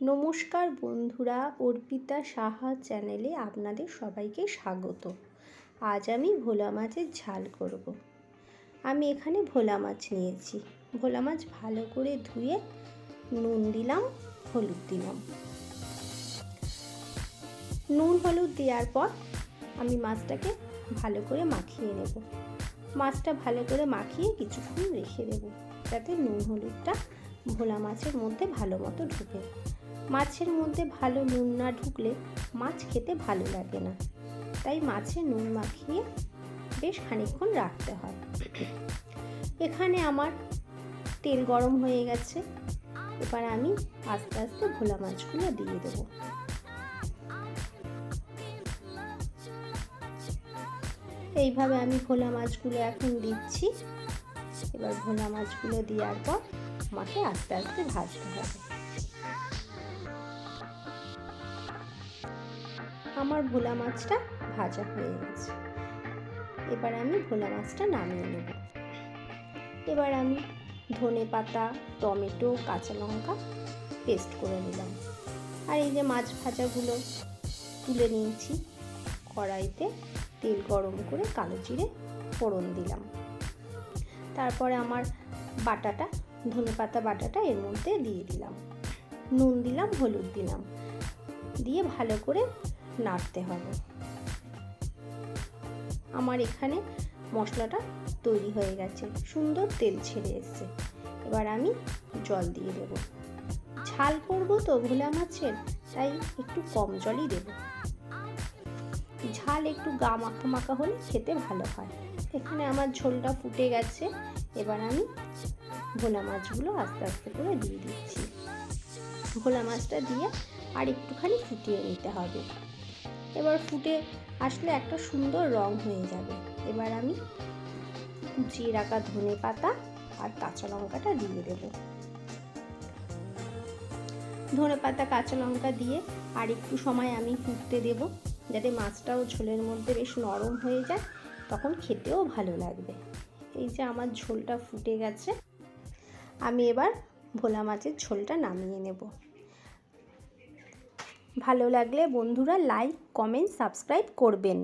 নমস্কার বন্ধুরা, অর্পিতা সাহা চ্যানেলে আপনাদের সবাইকে স্বাগত। আজ আমি ভোলা মাছের ঝাল করব। আমি এখানে ভোলা মাছ নিয়েছি। ভোলা মাছ ভালো করে ধুয়ে নুন দিলাম, হলুদ দিলাম। নুন হলুদ দেওয়ার পর আমি মাছটাকে ভালো করে মাখিয়ে নেব। মাছটা ভালো করে মাখিয়ে কিছুক্ষণ রেখে দেবো, যাতে নুন হলুদটা ভোলা মাছের মধ্যে ভালো মতো ঢুকে। মাছের মধ্যে ভালো নুন না ঢুকলে মাছ খেতে ভালো লাগে না। তাই মাছে নুন মাখিয়ে বেশ খানিকক্ষণ রাখতে হয়। এখানে আমার তেল গরম হয়ে গেছে। এবার আমি আস্তে আস্তে ভোলা মাছগুলো দিয়ে দেবো। এইভাবে আমি ভোলা মাছগুলো এখন দিচ্ছি। এবার ভোলা মাছগুলো দেওয়ার পর আমাকে আস্তে আস্তে ভাজতে হবে। আমার ভোলা মাছটা ভাজা হয়ে গেছে। এবার আমি ভোলা মাছটা নামিয়ে নেব। এবার আমি ধনে পাতা, টমেটো, কাঁচা লঙ্কা পেস্ট করে নিলাম। আর এই যে মাছ ভাজাগুলো তুলে নিয়েছি, কড়াইতে তেল গরম করে কালো জিরে ফোড়ন দিলাম। তারপরে আমার বাটাটা, ধনে পাতা বাটাটা এর মধ্যে দিয়ে দিলাম। নুন দিলাম, হলুদ দিলাম। দিয়ে ভালো করে নাড়তে হবে। আমার এখানে মশলাটা তৈরি হয়ে গেছে। সুন্দর তেল ছেড়ে এসছে। এবার আমি জল দিয়ে দেব। ঝাল করব তো ভোলা মাছের, তাই একটু কম জলই দেব। ঝাল একটু গা মাখা মাখা হলে খেতে ভালো হয়। এখানে আমার ঝোলটা ফুটে গেছে। এবার আমি ভোলা মাছগুলো আস্তে আস্তে করে দিয়ে দিচ্ছি। ভোলা মাছটা দিয়ে আর একটুখানি ফুটিয়ে নিতে হবে। এবার ফুটে আসলে একটা সুন্দর রং হয়ে যাবে। এবার আমি কুচিয়ে রাখা ধনে পাতা আর কাঁচা লঙ্কাটা দিয়ে দেব। ধনে পাতা, কাঁচা লঙ্কা দিয়ে আর একটু সময় আমি ফুটতে দেব যাতে মাছটাও ঝোলের মধ্যে বেশ নরম হয়ে যায়, তখন খেতেও ভালো লাগবে। এই যে আমার ঝোলটা ফুটে গেছে, আমি এবার ভোলা মাছের ঝোলটা নামিয়ে নেব। ভালো লাগলে বন্ধুরা লাইক কমেন্ট সাবস্ক্রাইব করবেন।